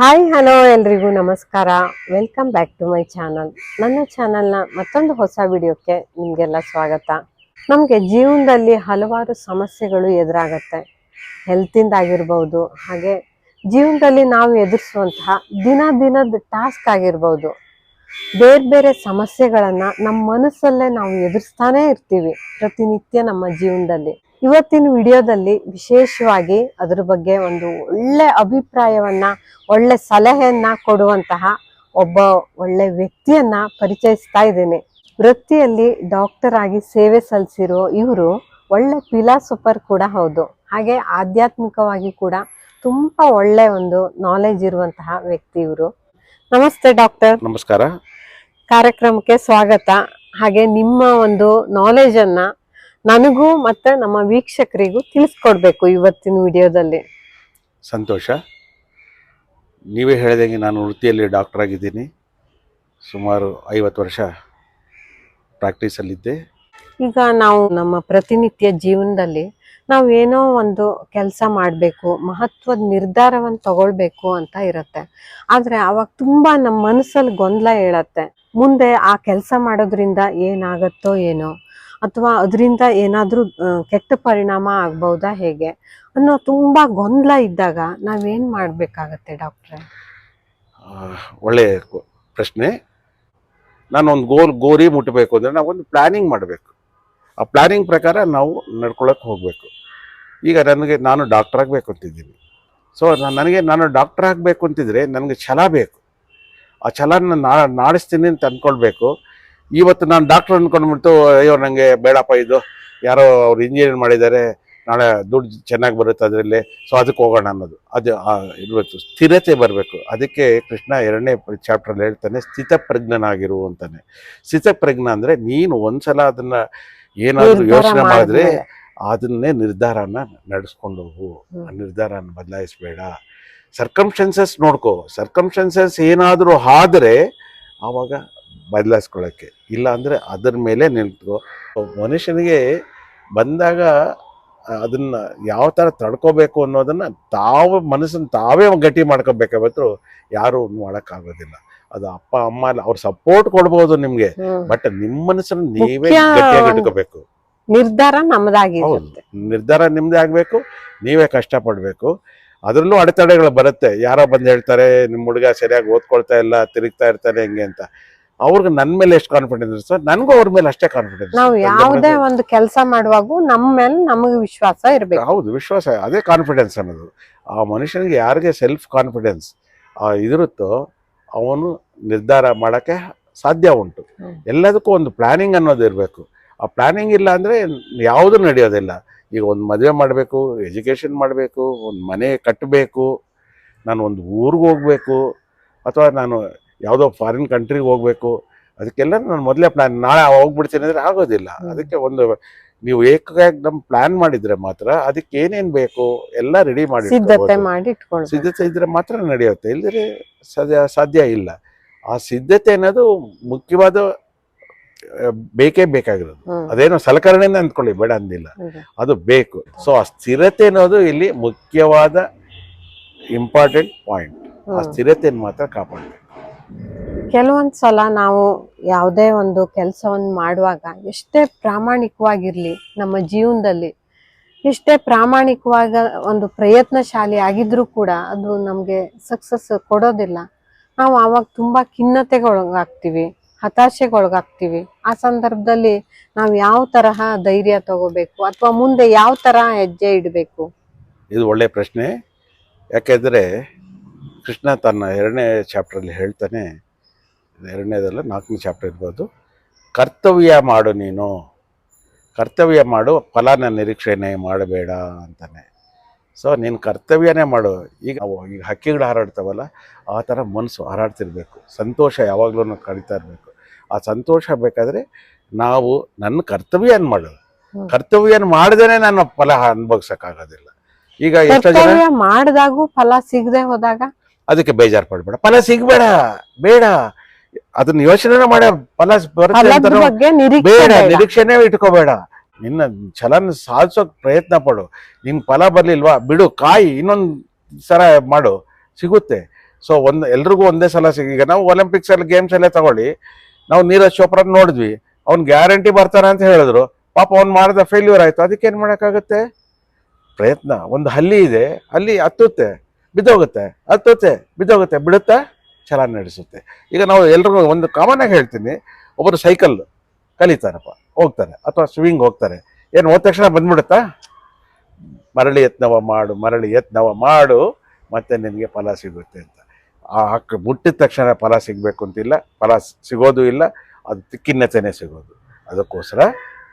Hi, hello ಎಲ್ರಿಗೂ ನಮಸ್ಕಾರ. Welcome back to my channel ನನ್ನ ಚಾನಲ್ನ ಮತ್ತೊಂದು ಹೊಸ ವಿಡಿಯೋಕ್ಕೆ ನಿಮಗೆಲ್ಲ ಸ್ವಾಗತ. ನಮಗೆ ಜೀವನದಲ್ಲಿ ಹಲವಾರು ಸಮಸ್ಯೆಗಳು ಎದುರಾಗತ್ತೆ. ಹೆಲ್ತಿಂದ ಆಗಿರ್ಬೋದು, ಹಾಗೆ ಜೀವನದಲ್ಲಿ ನಾವು ಎದುರಿಸುವಂತಹ ದಿನ ದಿನದ ಟಾಸ್ಕ್ ಆಗಿರ್ಬೋದು. ಬೇರೆ ಬೇರೆ ಸಮಸ್ಯೆಗಳನ್ನು ನಮ್ಮ ಮನಸ್ಸಲ್ಲೇ ನಾವು ಎದುರಿಸ್ತಾನೇ ಇರ್ತೀವಿ ಪ್ರತಿನಿತ್ಯ ನಮ್ಮ ಜೀವನದಲ್ಲಿ. ಇವತ್ತಿನ ವಿಡಿಯೋದಲ್ಲಿ ವಿಶೇಷವಾಗಿ ಅದ್ರ ಬಗ್ಗೆ ಒಂದು ಒಳ್ಳೆ ಅಭಿಪ್ರಾಯವನ್ನ ಒಳ್ಳೆ ಸಲಹೆಯನ್ನ ಕೊಡುವಂತಹ ಒಬ್ಬ ಒಳ್ಳೆ ವ್ಯಕ್ತಿಯನ್ನ ಪರಿಚಯಿಸ್ತಾ ಇದ್ದೇನೆ. ವೃತ್ತಿಯಲ್ಲಿ ಡಾಕ್ಟರ್ ಆಗಿ ಸೇವೆ ಸಲ್ಲಿಸಿರೋ ಇವರು ಒಳ್ಳೆ ಫಿಲಾಸಫರ್ ಕೂಡ ಹೌದು. ಹಾಗೆ ಆಧ್ಯಾತ್ಮಿಕವಾಗಿ ಕೂಡ ತುಂಬಾ ಒಳ್ಳೆ ಒಂದು ನಾಲೆಜ್ ಇರುವಂತಹ ವ್ಯಕ್ತಿ ಇವರು. ನಮಸ್ತೆ ಡಾಕ್ಟರ್ ನಮಸ್ಕಾರ. ಕಾರ್ಯಕ್ರಮಕ್ಕೆ ಸ್ವಾಗತ. ಹಾಗೆ ನಿಮ್ಮ ಒಂದು ನಾಲೆಜ್ ಅನ್ನ ನನಗೂ ಮತ್ತೆ ನಮ್ಮ ವೀಕ್ಷಕರಿಗೂ ತಿಳಿಸ್ಕೊಡ್ಬೇಕು ಇವತ್ತಿನ ವಿಡಿಯೋದಲ್ಲಿ. ಸಂತೋಷ. ನೀವೇ ಹೇಳಿದಂಗೆ ನಾನು ವೃತ್ತಿಯಲ್ಲಿ ಡಾಕ್ಟರ್ ಆಗಿದ್ದೀನಿ. ಸುಮಾರು ಐವತ್ತು ವರ್ಷ ಪ್ರಾಕ್ಟೀಸಲ್ಲಿದ್ದೆ ಈಗ ನಾವು ನಮ್ಮ ಪ್ರತಿನಿತ್ಯ ಜೀವನದಲ್ಲಿ ನಾವು ಏನೋ ಒಂದು ಕೆಲಸ ಮಾಡಬೇಕು ಮಹತ್ವದ ನಿರ್ಧಾರವನ್ನು ತಗೊಳ್ಬೇಕು ಅಂತ ಇರುತ್ತೆ. ಆದರೆ ಅವಾಗ ತುಂಬ ನಮ್ಮ ಮನಸ್ಸಲ್ಲಿ ಗೊಂದಲ ಹೇಳತ್ತೆ. ಮುಂದೆ ಆ ಕೆಲಸ ಮಾಡೋದ್ರಿಂದ ಏನಾಗತ್ತೋ ಏನೋ. ಅಥವಾ ಅದರಿಂದ ಏನಾದರೂ ಕೆಟ್ಟ ಪರಿಣಾಮ ಆಗ್ಬಹುದಾ ಹೇಗೆ? ಅನ್ನೋ ತುಂಬ ಗೊಂದಲ ಇದ್ದಾಗ ನಾವೇನು ಮಾಡಬೇಕಾಗತ್ತೆ ಡಾಕ್ಟ್ರೆ? ಒಳ್ಳೆಯ ಪ್ರಶ್ನೆ. ನಾನು ಒಂದು ಗೋಲ್, ಗೋರಿ ಮುಟ್ಟಬೇಕು ಅಂದರೆ ನಾವೊಂದು ಪ್ಲ್ಯಾನಿಂಗ್ ಮಾಡಬೇಕು. ಆ ಪ್ಲ್ಯಾನಿಂಗ್ ಪ್ರಕಾರ ನಾವು ನಡ್ಕೊಳಕ್ಕೆ ಹೋಗಬೇಕು. ಈಗ ನನಗೆ, ನಾನು ಡಾಕ್ಟರ್ ಆಗಬೇಕು ಅಂತಿದ್ದೀನಿ. ಸೊ ನನಗೆ, ನಾನು ಡಾಕ್ಟರ್ ಆಗಬೇಕು ಅಂತಿದ್ರೆ ನನಗೆ ಛಲ ಬೇಕು. ಆ ಛಲನ ನಾ ನಾಡಿಸ್ತೀನಿ ಅಂತ ಅಂದ್ಕೊಳ್ಬೇಕು ಇವತ್ತು ನಾನು ಡಾಕ್ಟರ್ ಅಂದ್ಕೊಂಡ್ಬಿಟ್ಟು ಅಯ್ಯೋ ನನಗೆ ಬೇಡಪ್ಪ ಇದು. ಯಾರೋ ಅವ್ರು ಇಂಜಿನಿಯರ್ ಮಾಡಿದ್ದಾರೆ. ನಾಳೆ ದುಡ್ಡು ಚೆನ್ನಾಗಿ ಬರುತ್ತೆ ಅದರಲ್ಲಿ. ಸೊ ಅದಕ್ಕೆ ಹೋಗೋಣ ಅನ್ನೋದು. ಅದು ಇರಬೇಕು. ಸ್ಥಿರತೆ ಬರಬೇಕು. ಅದಕ್ಕೆ ಕೃಷ್ಣ ಎರಡನೇ ಚಾಪ್ಟ್ರಲ್ಲಿ ಹೇಳ್ತಾನೆ ಸ್ಥಿತಪ್ರಜ್ಞನಾಗಿರು ಅಂತಾನೆ ಸ್ಥಿತಪ್ರಜ್ಞ ಅಂದರೆ ನೀನು ಒಂದ್ಸಲ ಅದನ್ನ ಏನಾದರೂ ಯೋಚನೆ ಮಾಡಿದ್ರೆ ಅದನ್ನೇ ನಿರ್ಧಾರನ ನಡೆಸ್ಕೊಂಡು ಹೋಗು ಆ ನಿರ್ಧಾರನ ಬದಲಾಯಿಸಬೇಡ. ಸರ್ಕಮ್ಸ್ಟೆನ್ಸಸ್ ನೋಡ್ಕೋ. ಸರ್ಕಮ್ಸ್ಟೆನ್ಸಸ್ ಏನಾದರೂ ಆದರೆ ಆವಾಗ ಬದಲಾಯಿಸ್ಕೊಳ್ಳೋಕ್ಕೆ. ಇಲ್ಲ ಅಂದರೆ ಅದರ ಮೇಲೆ ನಿಲ್ತು ಮನುಷ್ಯನಿಗೆ ಬಂದಾಗ ಅದನ್ನು ಯಾವ ಥರ ತಡ್ಕೋಬೇಕು ಅನ್ನೋದನ್ನ ತಾವು ಮನಸ್ಸನ್ನು ತಾವೇ ಗಟ್ಟಿ ಮಾಡ್ಕೋಬೇಕೆ ಯಾರೂ ಯಾರು ಮಾಡೋಕ್ಕಾಗೋದಿಲ್ಲ. ಅದು ಅಪ್ಪ ಅಮ್ಮ ಅಲ್ಲ ಅವ್ರು ಸಪೋರ್ಟ್ ಕೊಡ್ಬೋದು ನಿಮಗೆ ಬಟ್ ನಿಮ್ಮ ಮನಸ್ಸನ್ನು ನೀವೇ ಗಟ್ಟಿಯಾಗಿ ಇಟ್ಕೋಬೇಕು. ನಿರ್ಧಾರ ನಮ್ಮದಾಗಿರುತ್ತೆ ನಿರ್ಧಾರ ನಿಮ್ದೇ ಆಗಬೇಕು ನೀವೇ ಕಷ್ಟಪಡಬೇಕು. ಅದರಲ್ಲೂ ಅಡೆತಡೆಗಳು ಬರುತ್ತೆ. ಯಾರೋ ಬಂದು ಹೇಳ್ತಾರೆ ನಿಮ್ಮ ಹುಡುಗ ಸರಿಯಾಗಿ ಓದ್ಕೊಳ್ತಾ ಇಲ್ಲ ತಿರುಗ್ತಾ ಇರ್ತಾನೆ ಹೆಂಗೆ ಅಂತ. ಅವ್ರಿಗೆ ನನ್ನ ಮೇಲೆ ಎಷ್ಟು ಕಾನ್ಫಿಡೆನ್ಸ್ ಸರ್ ನನಗೂ ಅವ್ರ ಮೇಲೆ ಅಷ್ಟೇ ಕಾನ್ಫಿಡೆನ್ಸ್ ನಾವು ಯಾವುದೇ ಒಂದು ಕೆಲಸ ಮಾಡುವಾಗ ನಮ್ಮ ಮೇಲೆ ನಮಗೆ ವಿಶ್ವಾಸ ಇರಬೇಕು. ಹೌದು ವಿಶ್ವಾಸ ಅದೇ ಕಾನ್ಫಿಡೆನ್ಸ್ ಅನ್ನೋದು. ಆ ಮನುಷ್ಯನಿಗೆ ಯಾರಿಗೆ ಸೆಲ್ಫ್ ಕಾನ್ಫಿಡೆನ್ಸ್ ಇದಿರುತ್ತೋ ಅವನು ನಿರ್ಧಾರ ಮಾಡೋಕ್ಕೆ ಸಾಧ್ಯ ಉಂಟು. ಎಲ್ಲದಕ್ಕೂ ಒಂದು ಪ್ಲಾನಿಂಗ್ ಅನ್ನೋದು ಇರಬೇಕು. ಆ ಪ್ಲಾನಿಂಗ್ ಇಲ್ಲ ಅಂದರೆ ಯಾವುದೂ ನಡೆಯೋದಿಲ್ಲ. ಈಗ ಒಂದು ಮದುವೆ ಮಾಡಬೇಕು ಎಜುಕೇಷನ್ ಮಾಡಬೇಕು ಒಂದು ಮನೆ ಕಟ್ಟಬೇಕು ನಾನು ಒಂದು ಊರಿಗೆ ಹೋಗಬೇಕು ಅಥವಾ ನಾನು ಯಾವುದೋ ಫಾರಿನ್ ಕಂಟ್ರಿಗೆ ಹೋಗಬೇಕು. ಅದಕ್ಕೆಲ್ಲ ನಾನು ಮೊದಲೇ ಪ್ಲಾನ್ ನಾಳೆ ಹೋಗ್ಬಿಡ್ತೀನಿ ಅಂದರೆ ಆಗೋದಿಲ್ಲ. ಅದಕ್ಕೆ ಒಂದು ನೀವು ಏಕಾಗಿ ನಮ್ಮ ಪ್ಲಾನ್ ಮಾಡಿದ್ರೆ ಮಾತ್ರ ಅದಕ್ಕೆ ಏನೇನು ಬೇಕು ಎಲ್ಲ ರೆಡಿ ಮಾಡಿ ಸಿದ್ಧತೆ ಸಿದ್ಧತೆ ಇದ್ರೆ ಮಾತ್ರ ನಡೆಯುತ್ತೆ. ಇಲ್ಲದ್ರೆ ಸಾಧ್ಯ ಸಾಧ್ಯ ಇಲ್ಲ. ಆ ಸಿದ್ಧತೆ ಅನ್ನೋದು ಮುಖ್ಯವಾದ ಬೇಕೇ ಬೇಕಾಗಿರೋದು. ಅದೇನೋ ಸಲಕರಣೆಯಿಂದ ಅಂದ್ಕೊಳ್ಳಿ ಬೇಡ ಅಂದಿಲ್ಲ. ಅದು ಬೇಕು. ಸೊ ಆ ಸ್ಥಿರತೆ ಅನ್ನೋದು ಇಲ್ಲಿ ಮುಖ್ಯವಾದ ಇಂಪಾರ್ಟೆಂಟ್ ಪಾಯಿಂಟ್ ಆ. ಸ್ಥಿರತೆಯನ್ನು ಮಾತ್ರ ಕಾಪಾಡಬೇಕು. ಕೆಲವೊಂದ್ ಸಲ ನಾವು ಯಾವುದೇ ಒಂದು ಕೆಲಸವನ್ನು ಮಾಡುವಾಗ ಎಷ್ಟೇ ಪ್ರಾಮಾಣಿಕವಾಗಿರಲಿ ನಮ್ಮ ಜೀವನದಲ್ಲಿ, ಎಷ್ಟೇ ಪ್ರಾಮಾಣಿಕವಾಗ ಒಂದು ಪ್ರಯತ್ನಶಾಲಿ ಆಗಿದ್ರೂ ಕೂಡ ಅದು ನಮಗೆ ಸಕ್ಸಸ್ ಕೊಡೋದಿಲ್ಲ. ನಾವು ಆವಾಗ ತುಂಬಾ ಖಿನ್ನತೆಗೊಳಗಾಗ್ತೀವಿ, ಹತಾಶೆಗೊಳಗಾಗ್ತೀವಿ. ಆ ಸಂದರ್ಭದಲ್ಲಿ ನಾವು ಯಾವ ತರಹ ಧೈರ್ಯ ತಗೋಬೇಕು ಅಥವಾ ಮುಂದೆ ಯಾವ ತರಹ ಹೆಜ್ಜೆ ಇಡಬೇಕು? ಇದು ಒಳ್ಳೆಯ ಪ್ರಶ್ನೆ. ಯಾಕೆಂದರೆ ಕೃಷ್ಣ ತನ್ನ ಎರಡನೇ ಚಾಪ್ಟ್ರಲ್ಲಿ ಹೇಳ್ತಾನೆ ಎರಡನೇದಲ್ಲ ನಾಲ್ಕನೇ ಚಾಪ್ಟರ್ ಇರ್ಬೋದು ಕರ್ತವ್ಯ ಮಾಡು ನೀನು ಕರ್ತವ್ಯ ಮಾಡು ಫಲನ ನಿರೀಕ್ಷೆನೇ ಮಾಡಬೇಡ ಅಂತಾನೆ. ಸೊ ನೀನು ಕರ್ತವ್ಯನೇ ಮಾಡು. ಈಗ ಅವು ಈಗ ಹಕ್ಕಿಗಳು ಹಾರಾಡ್ತಾವಲ್ಲ ಆ ಥರ ಮನಸ್ಸು ಹಾರಾಡ್ತಿರ್ಬೇಕು. ಸಂತೋಷ ಯಾವಾಗಲೂ ಕಳೀತಾ ಇರಬೇಕು. ಆ ಸಂತೋಷ ಬೇಕಾದರೆ ನಾವು ನನ್ನ ಕರ್ತವ್ಯನ ಮಾಡು. ಹ್ಮ್. ಕರ್ತವ್ಯನ ಮಾಡಿದ್ರೆ ನಾನು ಫಲ ಅನುಭವಿಸೋಕ್ಕಾಗೋದಿಲ್ಲ. ಈಗ ಎಷ್ಟೋ ಜನ ಕರ್ತವ್ಯ ಮಾಡಿದಾಗೂ ಫಲ ಸಿಗದೆ ಹೋದಾಗ ಅದಕ್ಕೆ ಬೇಜಾರು ಪಡ್ಬೇಡ ಫಲ ಸಿಗ್ಬೇಡ ಬೇಡ. ಅದನ್ನ ಯೋಚನೆ ಮಾಡ ಫಲ ಬರುತ್ತೆ ಬೇಡ. ನಿರೀಕ್ಷೆನೇ ಇಟ್ಕೋಬೇಡ. ನಿನ್ನ ಛಲನ ಸಾಧಿಸೋಕ್ ಪ್ರಯತ್ನ ಪಡು. ನಿನ್ ಫಲ ಬರ್ಲಿಲ್ವಾ? ಬಿಡು ಕಾಯಿ ಇನ್ನೊಂದ್ ಸಲ ಮಾಡು. ಸಿಗುತ್ತೆ. ಸೊ ಒಂದು ಎಲ್ರಿಗೂ ಒಂದೇ ಸಲ ಸಿಗ ಈಗ ನಾವು ಒಲಿಂಪಿಕ್ಸ್ ಅಲ್ಲಿ ಗೇಮ್ಸ್ ಅಲ್ಲೇ ತಗೊಳ್ಳಿ. ನಾವು ನೀರಜ್ ಚೋಪ್ರಾ ನೋಡಿದ್ವಿ. ಅವ್ನ್ ಗ್ಯಾರಂಟಿ ಬರ್ತಾನೆ ಅಂತ ಹೇಳಿದ್ರು. ಪಾಪ ಅವ್ನು ಮಾಡಿದ ಫೇಲ್ಯೂರ್ ಆಯ್ತು. ಅದಕ್ಕೆ ಏನ್ ಮಾಡೋಕ್ಕಾಗುತ್ತೆ? ಪ್ರಯತ್ನ. ಒಂದು ಹಲ್ಲಿ ಇದೆ. ಅಲ್ಲಿ ಹತ್ತುತ್ತೆ. ಬಿದ್ದೋಗುತ್ತೆ, ಹತ್ತುತ್ತೆ, ಬಿದ್ದೋಗುತ್ತೆ, ಬಿಡುತ್ತಾ? ಚಲನ ನಡೆಸುತ್ತೆ. ಈಗ ನಾವು ಎಲ್ರಿಗೂ ಒಂದು ಕಾಮನ್ ಆಗಿ ಹೇಳ್ತೀನಿ, ಒಬ್ಬರು ಸೈಕಲ್ ಕಲಿತಾರಪ್ಪ, ಹೋಗ್ತಾರೆ, ಅಥವಾ ಸ್ವಿಂಗ್ ಹೋಗ್ತಾರೆ. ಏನು ಹೋದ ತಕ್ಷಣ ಬಂದ್ಬಿಡುತ್ತಾ? ಮರಳಿ ಯತ್ನವ ಮಾಡು, ಮರಳಿ ಯತ್ನವ ಮಾಡು, ಮತ್ತೆ ನಿನಗೆ ಫಲ ಸಿಗುತ್ತೆ ಅಂತ. ಆ ಹಕ್ಕು ಮುಟ್ಟಿದ ತಕ್ಷಣ ಫಲ ಸಿಗಬೇಕು ಅಂತಿಲ್ಲ, ಫಲ ಸಿಗೋದು ಇಲ್ಲ, ಅದು ಖಿನ್ನತೆನೇ ಸಿಗೋದು. ಅದಕ್ಕೋಸ್ಕರ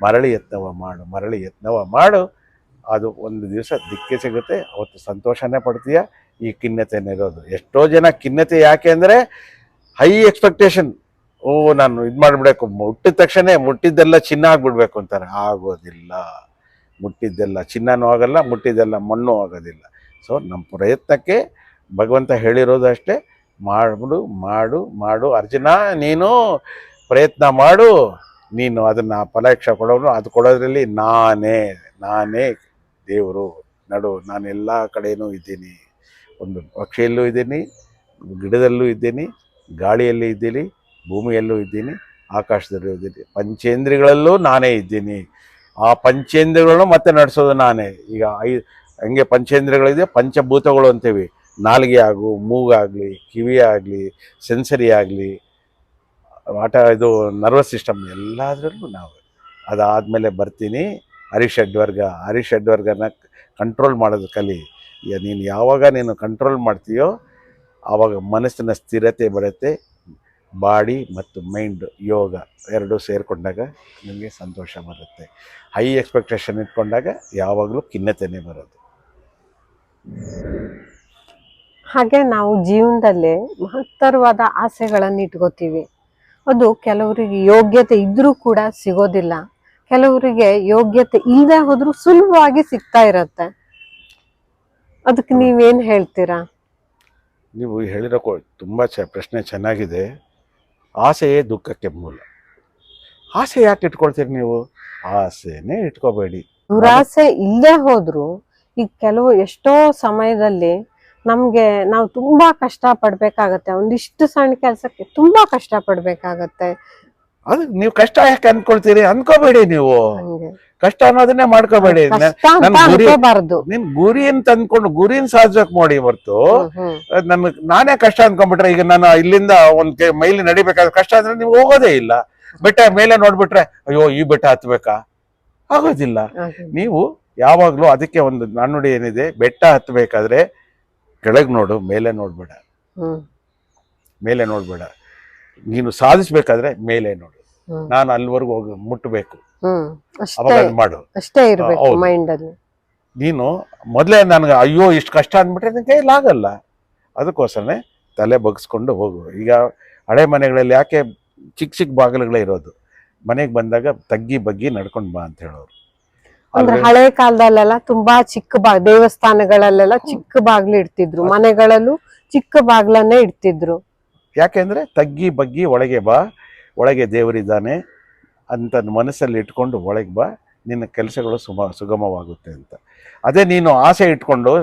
ಮರಳಿ ಯತ್ನವ ಮಾಡು, ಮರಳಿ ಯತ್ನವ ಮಾಡು. ಅದು ಒಂದು ದಿವಸ ದಿಕ್ಕೆ ಸಿಗುತ್ತೆ, ಅವತ್ತು ಸಂತೋಷನೇ ಪಡ್ತೀಯ? ಈ ಖಿನ್ನತೆಯನ್ನು ಇರೋದು ಎಷ್ಟೋ ಜನ ಖಿನ್ನತೆ ಯಾಕೆ ಅಂದರೆ ಹೈ ಎಕ್ಸ್ಪೆಕ್ಟೇಷನ್ ಓ, ನಾನು ಇದು ಮಾಡಿಬಿಡಬೇಕು. ಮುಟ್ಟಿದ ತಕ್ಷಣ ಮುಟ್ಟಿದ್ದೆಲ್ಲ ಚಿನ್ನ ಆಗ್ಬಿಡ್ಬೇಕು ಅಂತಾರೆ. ಆಗೋದಿಲ್ಲ. ಮುಟ್ಟಿದ್ದೆಲ್ಲ ಚಿನ್ನನೂ ಆಗಲ್ಲ, ಮುಟ್ಟಿದ್ದೆಲ್ಲ ಮಣ್ಣು ಆಗೋದಿಲ್ಲ. ಸೊ ನಮ್ಮ ಪ್ರಯತ್ನಕ್ಕೆ ಭಗವಂತ ಹೇಳಿರೋದು ಅಷ್ಟೇ. ಮಾಡು ಮಾಡು. ಅರ್ಜುನ, ನೀನು ಪ್ರಯತ್ನ ಮಾಡು. ನೀನು ಅದನ್ನು ಫಲಾಕ್ಷ ಕೊಡೋನು, ಅದು ಕೊಡೋದ್ರಲ್ಲಿ ನಾನೇ ನಾನೇ ದೇವರು. ನಡು ನಾನು ಎಲ್ಲ ಕಡೆಯೂ ಇದ್ದೀನಿ. ಒಂದು ಪಕ್ಷಿಯಲ್ಲೂ ಇದ್ದೀನಿ, ಗಿಡದಲ್ಲೂ ಇದ್ದೀನಿ, ಗಾಳಿಯಲ್ಲೂ ಇದ್ದೀನಿ, ಭೂಮಿಯಲ್ಲೂ ಇದ್ದೀನಿ, ಆಕಾಶದಲ್ಲೂ ಇದ್ದೀನಿ. ಪಂಚೇಂದ್ರಿಯಗಳಲ್ಲೂ ನಾನೇ ಇದ್ದೀನಿ. ಆ ಪಂಚೇಂದ್ರಿಯಗಳನ್ನು ಮತ್ತೆ ನಡೆಸೋದು ನಾನೇ. ಈಗ ಐ, ಹಂಗೆ ಪಂಚೇಂದ್ರಿಯಗಳಿದೆ? ಪಂಚಭೂತಗಳು ಅಂತೀವಿ. ನಾಲಿಗೆ ಆಗು ಮೂಗಾಗಲಿ ಕಿವಿ ಆಗಲಿ, ಸೆನ್ಸರಿ ಆಗಲಿ, ಆಟ ಇದು ನರ್ವಸ್ ಸಿಸ್ಟಮ್ ಎಲ್ಲದರಲ್ಲೂ ನಾವು. ಅದಾದಮೇಲೆ ಬರ್ತೀನಿ. ಹರೀಶ್ ಅಡ್ವರ್ಗ ಕಂಟ್ರೋಲ್ ಮಾಡೋದು ಕಲಿ. ನೀನು ಯಾವಾಗ ನೀನು ಕಂಟ್ರೋಲ್ ಮಾಡ್ತೀಯೋ ಆವಾಗ ಮನಸ್ಸಿನ ಸ್ಥಿರತೆ ಬರುತ್ತೆ ಬಾಡಿ ಮತ್ತು ಮೈಂಡ್ ಯೋಗ ಎರಡೂ ಸೇರಿಕೊಂಡಾಗ ನಿಮಗೆ ಸಂತೋಷ ಬರುತ್ತೆ. ಹೈ ಎಕ್ಸ್ಪೆಕ್ಟೇಷನ್ ಇಟ್ಕೊಂಡಾಗ ಯಾವಾಗಲೂ ಖಿನ್ನತೆನೇ ಬರೋದು. ಹಾಗೆ ನಾವು ಜೀವನದಲ್ಲಿ ಮಹತ್ತರವಾದ ಆಸೆಗಳನ್ನು ಇಟ್ಕೋತೀವಿ. ಅದು ಕೆಲವರಿಗೆ ಯೋಗ್ಯತೆ ಇದ್ದರೂ ಕೂಡ ಸಿಗೋದಿಲ್ಲ. ಕೆಲವರಿಗೆ ಯೋಗ್ಯತೆ ಇಲ್ಲದೆ ಹೋದರೂ ಸುಲಭವಾಗಿ ಸಿಗ್ತಾ ಇರತ್ತೆ. ಅದಕ್ಕೆ ನೀವೇನು ಹೇಳ್ತೀರಾ? ನೀವು ಹೇಳಿರೋ ತುಂಬ ಚ ಪ್ರಶ್ನೆ ಚೆನ್ನಾಗಿದೆ. ಆಸೆಯೇ ದುಃಖಕ್ಕೆ ಮೂಲ. ಆಸೆ ಯಾಕೆ ಇಟ್ಕೊಳ್ತೀರಿ ನೀವು? ಆಸೆನೇ ಇಟ್ಕೋಬೇಡಿ. ದುರಾಸೆ ಇಲ್ಲೇ ಹೋದ್ರು ಈಗ ಕೆಲವು ಎಷ್ಟೋ ಸಮಯದಲ್ಲಿ ನಮಗೆ ನಾವು ತುಂಬಾ ಕಷ್ಟ ಪಡ್ಬೇಕಾಗತ್ತೆ. ಒಂದಿಷ್ಟು ಸಣ್ಣ ಕೆಲಸಕ್ಕೆ ತುಂಬಾ ಕಷ್ಟ ಪಡ್ಬೇಕಾಗತ್ತೆ. ಅದು ನೀವು ಕಷ್ಟ ಯಾಕೆ ಅನ್ಕೊಳ್ತೀರಿ? ಅನ್ಕೋಬೇಡಿ ನೀವು. ಕಷ್ಟ ಅನ್ನೋದನ್ನೇ ಮಾಡ್ಕೋಬೇಡಿ. ನನ್ ಗುರಿ- ನಿನ್ ಗುರಿ ಅಂತ ಅನ್ಕೊಂಡು ಗುರಿನ ಸಾಧಿಸಕ್ ಮಾಡಿ ಹೊರ್ತು. ನನ್ ನಾನೇ ಕಷ್ಟ ಅನ್ಕೊಂಡ್ಬಿಟ್ರೆ ಈಗ ನಾನು ಇಲ್ಲಿಂದ ಒಂದ್ ಕೆ- ಮೈಲಿ ನಡಿಬೇಕಾದ್ರೆ ಕಷ್ಟ ಅಂದ್ರೆ ನೀವು ಹೋಗೋದೇ ಇಲ್ಲ. ಬೆಟ್ಟ ಮೇಲೆ ನೋಡ್ಬಿಟ್ರೆ ಅಯ್ಯೋ ಈ ಬೆಟ್ಟ ಹತ್ಬೇಕಾ? ಆಗೋದಿಲ್ಲ. ನೀವು ಯಾವಾಗ್ಲೂ ಅದಕ್ಕೆ ಒಂದು ನಾಣ್ಣುಡಿ ಏನಿದೆ ಬೆಟ್ಟ ಹತ್ಬೇಕಾದ್ರೆ ಕೆಳಗ್ ನೋಡು ಮೇಲೆ ನೋಡ್ಬೇಡ. ಮೇಲೆ ನೋಡ್ಬೇಡ. ನೀನು ಸಾಧಿಸ್ಬೇಕಾದ್ರೆ ಮೇಲೆ ನೋಡು. ನಾನು ಅಲ್ಲಿವರೆಗೂ ಹೋಗಿ ಮುಟ್ಟಬೇಕು. ಅವಾಗ ಮಾಡು. ಅಷ್ಟೇ ಇರಬೇಕು ಮೈಂಡ್ ಅಲ್ಲಿ. ನೀನು ಮೊದಲೇ ನನಗೆ ಅಯ್ಯೋ ಇಷ್ಟು ಕಷ್ಟ ಅಂದ್ಬಿಟ್ರೆ ನಿನ್ ಕೈಯಲ್ಲಿ ಆಗಲ್ಲ. ಅದಕ್ಕೋಸ್ಕರನೇ ತಲೆ ಬಗ್ಸ್ಕೊಂಡು ಹೋಗು. ಈಗ ಹಳೆ ಮನೆಗಳಲ್ಲಿ ಯಾಕೆ ಚಿಕ್ಕ ಚಿಕ್ಕ ಬಾಗಿಲುಗಳೇ ಇರೋದು. ಮನೆಗೆ ಬಂದಾಗ ತಗ್ಗಿ ಬಗ್ಗಿ ನಡ್ಕೊಂಡು ಬಾ ಅಂತ ಹೇಳೋರು. ಅಂದ್ರೆ ಹಳೆ ಕಾಲದಲ್ಲೆಲ್ಲ ತುಂಬಾ ಚಿಕ್ಕ ಬಾಗ್ ದೇವಸ್ಥಾನಗಳಲ್ಲೆಲ್ಲ ಚಿಕ್ಕ ಬಾಗ್ಲು ಇಡ್ತಿದ್ರು. ಮನೆಗಳಲ್ಲೂ ಚಿಕ್ಕ ಬಾಗ್ಲನ್ನೇ ಇಡ್ತಿದ್ರು. ಯಾಕೆಂದ್ರೆ ತಗ್ಗಿ ಬಗ್ಗಿ ಒಳಗೆ ಬಾ. ಒಳಗೆ ದೇವರಿದ್ದಾನೆ ಅಂತ ಮನಸ್ಸಲ್ಲಿ ಇಟ್ಕೊಂಡು ಒಳಗೆ ಬಾ, ನಿನ್ನ ಕೆಲಸಗಳು ಸುಮ, ಸುಗಮವಾಗುತ್ತೆ ಅಂತ. ಅದೇ ನೀನು ಆಸೆ ಇಟ್ಕೊಂಡು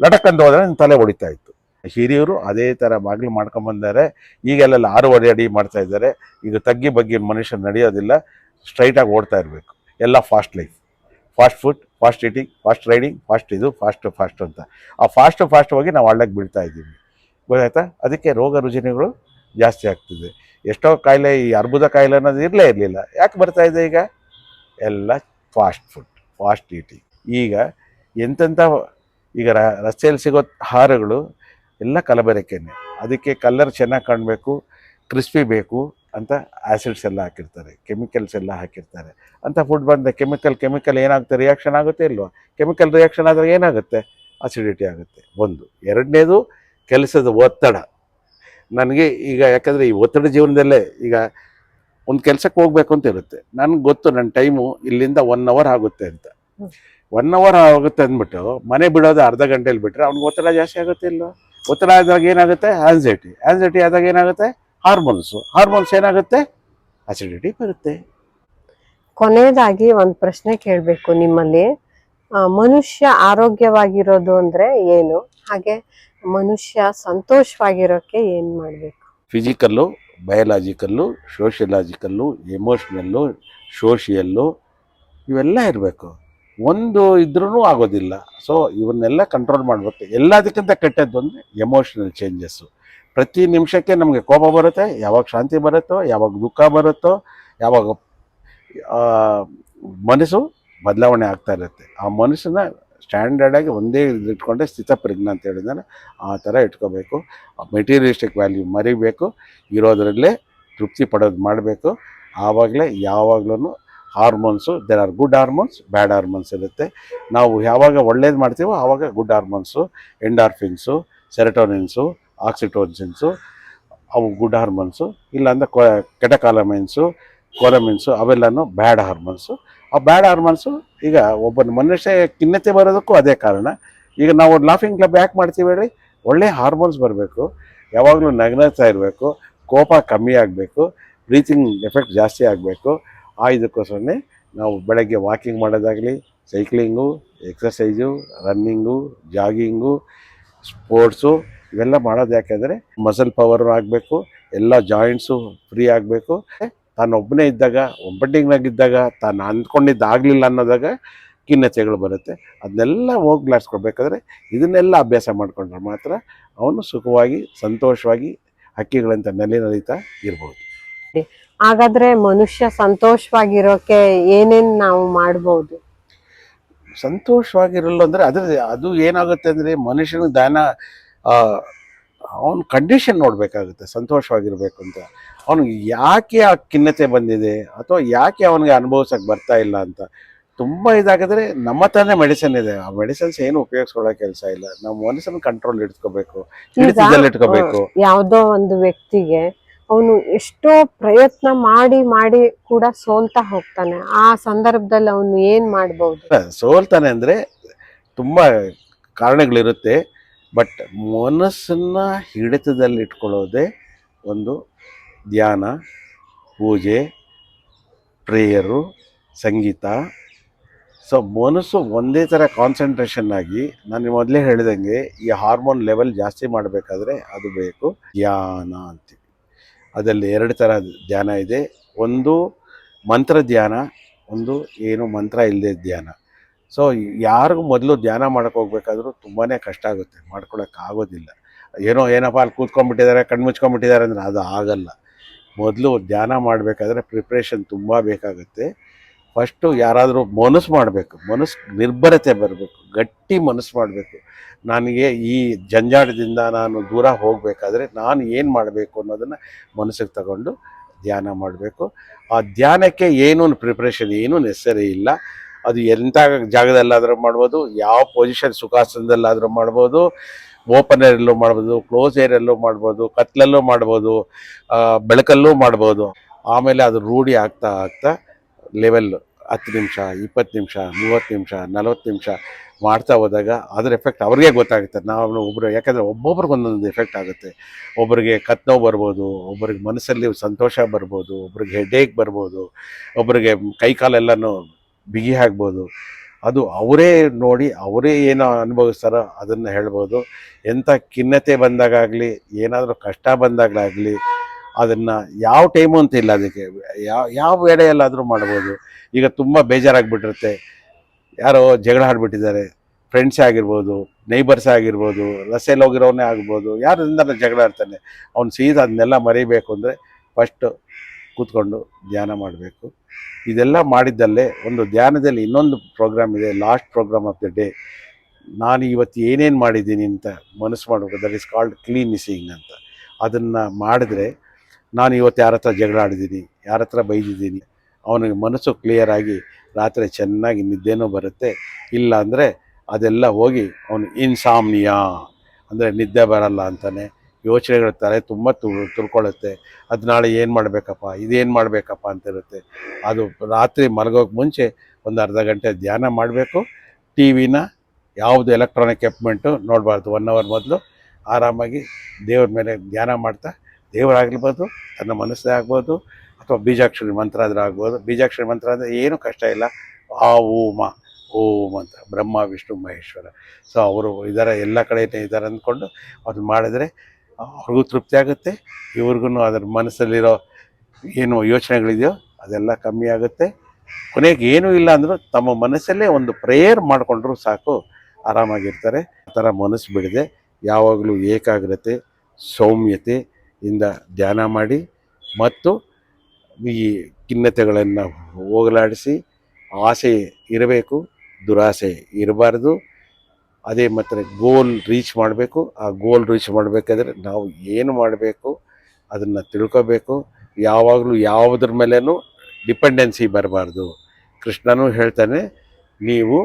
ಲಟಕಂದು ಹೋದರೆ ನಿನ್ನ ತಲೆ ಹೊಡಿತಾ ಇತ್ತು. ಹಿರಿಯರು ಅದೇ ಥರ ಬಾಗಿಲು ಮಾಡ್ಕೊಂಬಂದಾರೆ ಈಗೆಲ್ಲ ಆರೂವರೆ ಅಡಿ ಮಾಡ್ತಾ ಇದ್ದಾರೆ. ಈಗ ತಗ್ಗಿ ಬಗ್ಗಿ ಮನುಷ್ಯ ನಡೆಯೋದಿಲ್ಲ ಸ್ಟ್ರೈಟಾಗಿ ಓಡ್ತಾ ಇರಬೇಕು. ಎಲ್ಲ fast life fast food fast eating fast riding fast ಇದು ಫಾಸ್ಟ್ ಫಾಸ್ಟ್ ಅಂತ. ಆ ಫಾಸ್ಟ್ ಫಾಸ್ಟ್ ಹೋಗಿ ನಾವು ಹಳ್ಳಕ್ಕೆ ಬೀಳ್ತಾ ಇದ್ದೀವಿ. ಗೊತ್ತಾಯ್ತಾ? ಅದಕ್ಕೆ ರೋಗ ರುಜಿನಗಳು ಜಾಸ್ತಿ ಆಗ್ತಿದೆ. ಎಷ್ಟೋ ಕಾಯಿಲೆ, ಈ ಅರ್ಬುದ ಕಾಯಿಲೆ ಅನ್ನೋದು ಇರಲೇ ಇರಲಿಲ್ಲ. ಯಾಕೆ ಬರ್ತಾ ಇದೆ ಈಗ? ಎಲ್ಲ ಫಾಸ್ಟ್ ಫುಡ್ ಫಾಸ್ಟ್ ಈಟಿಂಗ್ ಈಗ ಎಂತೆಂಥ ಈಗ ರಸ್ತೆಯಲ್ಲಿ ಸಿಗೋ ಆಹಾರಗಳು ಎಲ್ಲ ಕಲಬೆರಕೆನೆ. ಅದಕ್ಕೆ ಕಲರ್ ಚೆನ್ನಾಗಿ ಕಾಣಬೇಕು ಕ್ರಿಸ್ಪಿ ಬೇಕು ಅಂತ ಆ್ಯಸಿಡ್ಸ್ ಎಲ್ಲ ಹಾಕಿರ್ತಾರೆ ಕೆಮಿಕಲ್ಸ್ ಎಲ್ಲ ಹಾಕಿರ್ತಾರೆ. ಅಂತ ಫುಡ್ ಬಂದರೆ ಕೆಮಿಕಲ್ ಕೆಮಿಕಲ್ ಏನಾಗುತ್ತೆ? ರಿಯಾಕ್ಷನ್ ಆಗುತ್ತೆ ಇಲ್ವಾ? ಕೆಮಿಕಲ್ ರಿಯಾಕ್ಷನ್ ಆದರೆ ಏನಾಗುತ್ತೆ? ಆಸಿಡಿಟಿ ಆಗುತ್ತೆ. ಒಂದು. ಎರಡನೇದು, ಕೆಲಸದ ಒತ್ತಡ. ನನಗೆ ಈಗ ಯಾಕಂದರೆ ಈ ಒತ್ತಡ ಜೀವನದಲ್ಲೇ ಈಗ ಒಂದು ಕೆಲಸಕ್ಕೆ ಹೋಗ್ಬೇಕು ಅಂತ ಇರುತ್ತೆ. ನನಗೆ ಗೊತ್ತು ನನ್ನ ಟೈಮು ಇಲ್ಲಿಂದ ಒನ್ ಅವರ್ ಆಗುತ್ತೆ ಅಂತ. ಒನ್ ಅವರ್ ಆಗುತ್ತೆ ಅಂದ್ಬಿಟ್ಟು ಮನೆ ಬಿಡೋದು ಅರ್ಧ ಗಂಟೆಲಿ ಬಿಟ್ಟರೆ ಅವ್ನಿಗೆ ಒತ್ತಡ ಜಾಸ್ತಿ ಆಗುತ್ತೆ ಇಲ್ಲ ಒತ್ತಡ ಆದಾಗ ಏನಾಗುತ್ತೆ? ಆನ್ಸೈಟಿ ಆನ್ಸೈಟಿ ಆದಾಗ ಏನಾಗುತ್ತೆ? ಹಾರ್ಮೋನ್ಸು ಹಾರ್ಮೋನ್ಸ್ ಏನಾಗುತ್ತೆ? ಅಸಿಡಿಟಿ ಬರುತ್ತೆ. ಕೊನೆಯದಾಗಿ ಒಂದು ಪ್ರಶ್ನೆ ಕೇಳಬೇಕು ನಿಮ್ಮಲ್ಲಿ. ಮನುಷ್ಯ ಆರೋಗ್ಯವಾಗಿರೋದು ಅಂದರೆ ಏನು? ಹಾಗೆ ಮನುಷ್ಯ ಸಂತೋಷವಾಗಿರೋಕ್ಕೆ ಏನು ಮಾಡಬೇಕು? ಫಿಸಿಕಲ್ಲು ಬಯಲಾಜಿಕಲ್ಲು ಸೋಷಿಯಲಾಜಿಕಲ್ಲು ಎಮೋಷ್ನಲ್ಲು ಸೋಷಿಯಲ್ಲು ಇವೆಲ್ಲ ಇರಬೇಕು. ಒಂದು ಇದ್ರೂ ಆಗೋದಿಲ್ಲ. ಸೊ ಇವನ್ನೆಲ್ಲ ಕಂಟ್ರೋಲ್ ಮಾಡಬೇಕು. ಎಲ್ಲದಕ್ಕಿಂತ ಕೆಟ್ಟದ್ದು ಅಂದರೆ ಎಮೋಷ್ನಲ್ ಚೇಂಜಸ್ಸು ಪ್ರತಿ ನಿಮಿಷಕ್ಕೆ ನಮಗೆ ಕೋಪ ಬರುತ್ತೆ, ಯಾವಾಗ ಶಾಂತಿ ಬರುತ್ತೋ, ಯಾವಾಗ ದುಃಖ ಬರುತ್ತೋ, ಯಾವಾಗ ಮನಸ್ಸು ಬದಲಾವಣೆ ಆಗ್ತಾ ಇರುತ್ತೆ. ಆ ಮನಸ್ಸನ್ನ ಸ್ಟ್ಯಾಂಡರ್ಡಾಗಿ ಒಂದೇ ಇಟ್ಕೊಂಡೆ ಸ್ಥಿತಪ್ರಜ್ಞ ಅಂತ ಹೇಳಿದ್ರೆ. ಆ ಥರ ಇಟ್ಕೋಬೇಕು. Materialistic value ಮರಿಬೇಕು. ಇರೋದರಲ್ಲೇ ತೃಪ್ತಿ ಪಡೋದು ಮಾಡಬೇಕು. ಆವಾಗಲೇ ಯಾವಾಗಲೂ hormones there are good hormones bad hormones ಇರುತ್ತೆ. ನಾವು ಯಾವಾಗ ಒಳ್ಳೇದು ಮಾಡ್ತೀವೋ ಆವಾಗ ಗುಡ್ ಹಾರ್ಮೋನ್ಸು ಎಂಡಾರ್ಫಿನ್ಸು ಸೆರೆಟೋನಿನ್ಸು ಆಕ್ಸಿಟೋಜಿನ್ಸು ಅವು ಗುಡ್ ಹಾರ್ಮೋನ್ಸು ಇಲ್ಲಾಂದ್ರೆ ಕೊ, ಕೆಟಕಾಲಮೈನ್ಸು ಕೋಲಮಿನ್ಸು ಅವೆಲ್ಲನೂ ಬ್ಯಾಡ್ ಹಾರ್ಮೋನ್ಸು ಆ ಬ್ಯಾಡ್ ಹಾರ್ಮೋನ್ಸು ಈಗ ಒಬ್ಬ ಮನುಷ್ಯ ಖಿನ್ನತೆ ಬರೋದಕ್ಕೂ ಅದೇ ಕಾರಣ. ಈಗ ನಾವು ಲಾಫಿಂಗ್ ಕ್ಲಬ್ ಯಾಕೆ ಮಾಡ್ತೀವಿ ಹೇಳಿ? ಒಳ್ಳೆ ಹಾರ್ಮೋನ್ಸ್ ಬರಬೇಕು. ಯಾವಾಗಲೂ ನಗ್ನತಾ ಇರಬೇಕು. ಕೋಪ ಕಮ್ಮಿ ಆಗಬೇಕು. ಬ್ರೀತಿಂಗ್ ಎಫೆಕ್ಟ್ ಜಾಸ್ತಿ ಆಗಬೇಕು. ಆ ಇದಕ್ಕೋಸ್ಕರನೇ ನಾವು ಬೆಳಗ್ಗೆ ವಾಕಿಂಗ್ ಮಾಡೋದಾಗಲಿ cycling exercise running jogging sports ಇವೆಲ್ಲ ಮಾಡೋದು ಯಾಕೆಂದರೆ ಮಸಲ್ ಪವರ್ ಆಗಬೇಕು. ಎಲ್ಲ ಜಾಯಿಂಟ್ಸು ಫ್ರೀ ಆಗಬೇಕು. ತಾನು ಒಬ್ಬನೇ ಇದ್ದಾಗ ಒಬ್ಬಟ್ಟಿನಾಗಿದ್ದಾಗ ತಾನು ಅಂದ್ಕೊಂಡಿದ್ದಾಗಲಿಲ್ಲ ಅನ್ನೋದಾಗ ಖಿನ್ನತೆಗಳು ಬರುತ್ತೆ. ಅದನ್ನೆಲ್ಲ ಹೋಗ್ಲಾಡ್ಸ್ಕೊಳ್ಬೇಕಾದ್ರೆ ಇದನ್ನೆಲ್ಲ ಅಭ್ಯಾಸ ಮಾಡಿಕೊಂಡ್ರೆ ಮಾತ್ರ ಅವನು ಸುಖವಾಗಿ ಸಂತೋಷವಾಗಿ ಹಕ್ಕಿಗಳಂತ ನೆಲೆ ನಲಿತಾ ಇರ್ಬೋದು. ಹಾಗಾದರೆ ಮನುಷ್ಯ ಸಂತೋಷವಾಗಿರೋಕೆ ಏನೇನು ನಾವು ಮಾಡ್ಬೋದು? ಸಂತೋಷವಾಗಿರಲ್ಲ ಅಂದರೆ ಅದ್ರ ಅದು ಏನಾಗುತ್ತೆ ಅಂದರೆ ಮನುಷ್ಯನ ದಾನ ಅವನ ಕಂಡೀಷನ್ ನೋಡಬೇಕಾಗುತ್ತೆ ಸಂತೋಷವಾಗಿರಬೇಕು ಅಂತ. ಅವನಿಗೆ ಯಾಕೆ ಆ ಖಿನ್ನತೆ ಬಂದಿದೆ? ಅಥವಾ ಯಾಕೆ ಅವನಿಗೆ ಅನುಭವಿಸಕ್ಕೆ ಬರ್ತಾ ಇಲ್ಲ ಅಂತ ತುಂಬ ಇದಾಗಿದ್ರೆ ನಮ್ಮ ತಾನೇ ಮೆಡಿಸಿನ್ ಇದೆ. ಆ ಮೆಡಿಸಿನ್ಸ್ ಏನು ಉಪಯೋಗಿಸ್ಕೊಳ್ಳೋ ಕೆಲಸ ಇಲ್ಲ. ನಮ್ಮ ಮನಸ್ಸನ್ನು ಕಂಟ್ರೋಲ್ ಇಟ್ಕೋಬೇಕು. ಇಟ್ಕೋಬೇಕು. ಯಾವುದೋ ಒಂದು ವ್ಯಕ್ತಿಗೆ ಅವನು ಎಷ್ಟೋ ಪ್ರಯತ್ನ ಮಾಡಿ ಮಾಡಿ ಕೂಡ ಸೋಲ್ತಾ ಹೋಗ್ತಾನೆ. ಆ ಸಂದರ್ಭದಲ್ಲಿ ಅವನು ಏನ್ ಮಾಡಬಹುದು ಸೋಲ್ತಾನೆ ಅಂದ್ರೆ ತುಂಬಾ ಕಾರಣಗಳಿರುತ್ತೆ. ಬಟ್ ಮನಸ್ಸನ್ನ ಹಿಡಿತದಲ್ಲಿ ಇಟ್ಕೊಳ್ಳೋದೇ ಒಂದು ಧ್ಯಾನ, ಪೂಜೆ, ಪ್ರೇಯರು, ಸಂಗೀತ. ಸೊ ಮನಸ್ಸು ಒಂದೇ ಥರ ಕಾನ್ಸಂಟ್ರೇಷನ್ ಆಗಿ ನಾನು ಮೊದಲೇ ಹೇಳಿದಂಗೆ ಈ ಹಾರ್ಮೋನ್ ಲೆವೆಲ್ ಜಾಸ್ತಿ ಮಾಡಬೇಕಾದ್ರೆ ಅದು ಬೇಕು. ಧ್ಯಾನ ಅಂತೀವಿ. ಅದರಲ್ಲಿ ಎರಡು ಥರ ಧ್ಯಾನ ಇದೆ. ಒಂದು ಮಂತ್ರ ಧ್ಯಾನ ಒಂದು ಏನು ಮಂತ್ರ ಇಲ್ಲದೆ ಧ್ಯಾನ. ಸೊ ಯಾರಿಗೂ ಮೊದಲು ಧ್ಯಾನ ಮಾಡೋಕ್ಕೆ ಹೋಗ್ಬೇಕಾದ್ರೂ ತುಂಬಾ ಕಷ್ಟ ಆಗುತ್ತೆ. ಮಾಡ್ಕೊಳಕ್ಕೆ ಆಗೋದಿಲ್ಲ. ಏನೋ ಏನಪ್ಪ ಅಲ್ಲಿ ಕೂತ್ಕೊಂಡ್ಬಿಟ್ಟಿದ್ದಾರೆ, ಕಣ್ಣು ಮುಚ್ಕೊಂಡ್ಬಿಟ್ಟಿದ್ದಾರೆ ಅಂದರೆ ಅದು ಆಗಲ್ಲ. ಮೊದಲು ಧ್ಯಾನ ಮಾಡಬೇಕಾದ್ರೆ ಪ್ರಿಪ್ರೇಷನ್ ತುಂಬ ಬೇಕಾಗುತ್ತೆ. ಫಸ್ಟು ಯಾರಾದರೂ ಮನಸ್ಸು ಮಾಡಬೇಕು, ಮನಸ್ಸು ನಿರ್ಭರತೆ ಬರಬೇಕು, ಗಟ್ಟಿ ಮನಸ್ಸು ಮಾಡಬೇಕು. ನನಗೆ ಈ ಜಂಜಾಟದಿಂದ ನಾನು ದೂರ ಹೋಗಬೇಕಾದ್ರೆ ನಾನು ಏನು ಮಾಡಬೇಕು ಅನ್ನೋದನ್ನು ಮನಸ್ಸಿಗೆ ತಗೊಂಡು ಧ್ಯಾನ ಮಾಡಬೇಕು. ಆ ಧ್ಯಾನಕ್ಕೆ ಏನೂ ಪ್ರಿಪ್ರೇಷನ್ ಏನೂ ನೆಸರಿ ಇಲ್ಲ. ಅದು ಎಂಥ ಜಾಗದಲ್ಲಾದರೂ ಮಾಡ್ಬೋದು, ಯಾವ ಪೊಸಿಷನ್ ಸುಖಾಸನದಲ್ಲಾದರೂ ಮಾಡ್ಬೋದು ಓಪನ್ ಏರಲ್ಲೂ ಮಾಡ್ಬೋದು, ಕ್ಲೋಸ್ ಏರಲ್ಲೂ ಮಾಡ್ಬೋದು, ಕತ್ಲಲ್ಲೂ ಮಾಡ್ಬೋದು ಬೆಳಕಲ್ಲೂ ಮಾಡ್ಬೋದು. ಆಮೇಲೆ ಅದು ರೂಢಿ ಆಗ್ತಾ ಆಗ್ತಾ ಲೆವೆಲ್ ಹತ್ತು ನಿಮಿಷ, ಇಪ್ಪತ್ತು ನಿಮಿಷ, ಮೂವತ್ತು ನಿಮಿಷ, ನಲವತ್ತು ನಿಮಿಷ ಮಾಡ್ತಾ ಹೋದಾಗ ಅದರ ಎಫೆಕ್ಟ್ ಅವ್ರಿಗೆ ಗೊತ್ತಾಗುತ್ತೆ. ನಾವು ಒಬ್ಬರು ಯಾಕಂದರೆ ಒಬ್ಬೊಬ್ರಿಗೆ ಒಂದೊಂದು ಎಫೆಕ್ಟ್ ಆಗುತ್ತೆ. ಒಬ್ಬರಿಗೆ ಕತ್ ನೋವು ಬರ್ಬೋದು ಒಬ್ಬರಿಗೆ ಮನಸ್ಸಲ್ಲಿ ಸಂತೋಷ ಬರ್ಬೋದು, ಒಬ್ರಿಗೆ ಹೆಡೇಕ್ ಬರ್ಬೋದು ಒಬ್ಬರಿಗೆ ಕೈ ಕಾಲೆಲ್ಲನೂ ಬಿಗಿ ಆಗ್ಬೋದು. ಅದು ಅವರೇ ನೋಡಿ ಅವರೇ ಏನು ಅನುಭವಿಸ್ತಾರೋ ಅದನ್ನು ಹೇಳ್ಬೋದು. ಎಂಥ ಖಿನ್ನತೆ ಬಂದಾಗಲಿ ಏನಾದರೂ ಕಷ್ಟ ಬಂದಾಗಲಾಗಲಿ, ಅದನ್ನು ಯಾವ ಟೈಮು ಅಂತ ಇಲ್ಲ ಅದಕ್ಕೆ. ಯಾವ ಯಾವ ವೇಳೆಯಲ್ಲಾದರೂ ಮಾಡ್ಬೋದು. ಈಗ ತುಂಬ ಬೇಜಾರಾಗಿಬಿಟ್ಟಿರುತ್ತೆ. ಯಾರೋ ಜಗಳ ಆಡ್ಬಿಟ್ಟಿದ್ದಾರೆ. ಫ್ರೆಂಡ್ಸೇ ಆಗಿರ್ಬೋದು ನೈಬರ್ಸೇ ಆಗಿರ್ಬೋದು, ರಸ್ತೆಯಲ್ಲಿ ಹೋಗಿರೋನೇ ಆಗ್ಬೋದು ಯಾರಿಂದ ಜಗಳ ಆಡ್ತಾನೆ. ಅವ್ನು ಸೀದಾ ಅದನ್ನೆಲ್ಲ ಮರಿಬೇಕು ಅಂದರೆ ಫಸ್ಟು ಕೂತ್ಕೊಂಡು ಧ್ಯಾನ ಮಾಡಬೇಕು. ಇದೆಲ್ಲ ಮಾಡಿದ್ದಲ್ಲೇ ಒಂದು ಧ್ಯಾನದಲ್ಲಿ ಇನ್ನೊಂದು ಪ್ರೋಗ್ರಾಮ್ ಇದೆ last program of the day ನಾನು ಇವತ್ತು ಏನೇನು ಮಾಡಿದ್ದೀನಿ ಅಂತ ಮನಸ್ಸು ಮಾಡಬೇಕು. ದಟ್ ಇಸ್ ಕಾಲ್ಡ್ ಕ್ಲೀನಿಸಿಂಗ್ ಅಂತ. ಅದನ್ನು ಮಾಡಿದ್ರೆ ನಾನು ಇವತ್ತು ಯಾರ ಹತ್ರ ಜಗಳ ಆಡಿದ್ದೀನಿ, ಯಾರ ಹತ್ರ ಬೈದಿದ್ದೀನಿ, ಅವನಿಗೆ ಮನಸ್ಸು ಕ್ಲಿಯರ್ ಆಗಿ ರಾತ್ರಿ ಚೆನ್ನಾಗಿ ನಿದ್ದೆನೂ ಬರುತ್ತೆ. ಇಲ್ಲ ಅಂದರೆ ಅದೆಲ್ಲ ಹೋಗಿ ಅವನು ಇನ್ಸಾಮ್ನಿಯಾ ಅಂದರೆ ನಿದ್ದೆ ಬರಲ್ಲ ಅಂತಾನೆ ಯೋಚನೆಗಳ ತಲೆ ತುಂಬ ತುಳ್ಕೊಳ್ಳುತ್ತೆ. ಅದು ನಾಳೆ ಏನು ಮಾಡಬೇಕಪ್ಪ ಇದೇನು ಮಾಡಬೇಕಪ್ಪ ಅಂತಿರುತ್ತೆ. ಅದು ರಾತ್ರಿ ಮಲಗೋಕೆ ಮುಂಚೆ ಒಂದು ಅರ್ಧ ಗಂಟೆ ಧ್ಯಾನ ಮಾಡಬೇಕು. ಟಿ ವಿನ ಯಾವುದು ಎಲೆಕ್ಟ್ರಾನಿಕ್ ಎಕ್ವಿಪ್ಮೆಂಟು ನೋಡಬಾರ್ದು, ಒನ್ ಅವರ್ ಮೊದಲು ಆರಾಮಾಗಿ ದೇವ್ರ ಮೇಲೆ ಧ್ಯಾನ ಮಾಡ್ತಾ, ದೇವರಾಗಿರ್ಬೋದು, ತನ್ನ ಮನಸ್ಸೇ ಆಗ್ಬೋದು, ಅಥವಾ ಬೀಜಾಕ್ಷರಿ ಮಂತ್ರ ಆದರೂ ಆಗ್ಬೋದು. ಬೀಜಾಕ್ಷರಿ ಮಂತ್ರ ಅಂದರೆ ಏನೂ ಕಷ್ಟ ಇಲ್ಲ. ಆ ಓಮ ಓಂ ಅಂತ, ಬ್ರಹ್ಮ, ವಿಷ್ಣು, ಮಹೇಶ್ವರ. ಸೊ ಅವರು ಇದರ, ಎಲ್ಲ ಕಡೆಯೇ ಇದ್ದಾರೆ ಅಂದ್ಕೊಂಡು ಅವ್ರು ಮಾಡಿದ್ರೆ ಅವ್ರಿಗೂ ತೃಪ್ತಿ ಆಗುತ್ತೆ ಇವ್ರಿಗೂ ಅದ್ರ ಮನಸ್ಸಲ್ಲಿರೋ ಏನು ಯೋಚನೆಗಳಿದೆಯೋ ಅದೆಲ್ಲ ಕಮ್ಮಿ ಆಗುತ್ತೆ. ಕೊನೆಗೆ ಏನೂ ಇಲ್ಲ ಅಂದರೂ ತಮ್ಮ ಮನಸ್ಸಲ್ಲೇ ಒಂದು ಪ್ರೇಯರ್ ಮಾಡಿಕೊಂಡ್ರು ಸಾಕು, ಆರಾಮಾಗಿರ್ತಾರೆ. ಆ ಥರ ಮನಸ್ಸು ಬಿಡದೆ ಯಾವಾಗಲೂ ಏಕಾಗ್ರತೆ, ಸೌಮ್ಯತೆ ಇಂದ ಧ್ಯಾನ ಮಾಡಿ ಮತ್ತು ಈ ಖಿನ್ನತೆಗಳನ್ನು ಹೋಗಲಾಡಿಸಿ ಆಸೆ ಇರಬೇಕು, ದುರಾಸೆ ಇರಬಾರ್ದು. ಅದೇ ಮಾತ್ರ ಗೋಲ್ ರೀಚ್ ಮಾಡಬೇಕು. ಆ ಗೋಲ್ ರೀಚ್ ಮಾಡಬೇಕಾದ್ರೆ ನಾವು ಏನು ಮಾಡಬೇಕು, ಅದನ್ನು ತಿಳ್ಕೋಬೇಕು. ಯಾವಾಗಲೂ ಯಾವುದ್ರ ಮೇಲೇನೂ ಡಿಪೆಂಡೆನ್ಸಿ ಬರಬಾರ್ದು. ಕೃಷ್ಣನು ಹೇಳ್ತಾನೆ, ನೀವು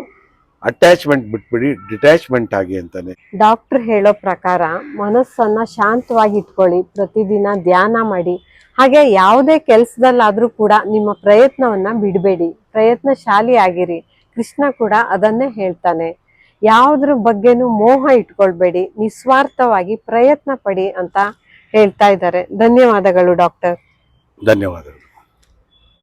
ಅಟ್ಯಾಚ್ಮೆಂಟ್ ಬಿಟ್ಬಿಡಿ ಡಿಟ್ಯಾಚ್ಮೆಂಟ್ ಆಗಿ ಅಂತಾನೆ. ಡಾಕ್ಟರ್ ಹೇಳೋ ಪ್ರಕಾರ ಮನಸ್ಸನ್ನ ಶಾಂತವಾಗಿ ಇಟ್ಕೊಳ್ಳಿ, ಪ್ರತಿದಿನ ಧ್ಯಾನ ಮಾಡಿ. ಹಾಗೆ ಯಾವುದೇ ಕೆಲಸದಲ್ಲಾದರೂ ಕೂಡ ನಿಮ್ಮ ಪ್ರಯತ್ನವನ್ನ ಬಿಡಬೇಡಿ. ಪ್ರಯತ್ನಶಾಲಿ ಆಗಿರಿ. ಕೃಷ್ಣ ಕೂಡ ಅದನ್ನೇ ಹೇಳ್ತಾನೆ. ಯಾವುದ್ರ ಬಗ್ಗೆನೂ ಮೋಹ ಇಟ್ಕೊಳ್ಬೇಡಿ ನಿಸ್ವಾರ್ಥವಾಗಿ ಪ್ರಯತ್ನ ಪಡಿ ಅಂತ ಹೇಳ್ತಾ ಇದ್ದಾರೆ. ಧನ್ಯವಾದಗಳು ಡಾಕ್ಟರ್. ಧನ್ಯವಾದಗಳು.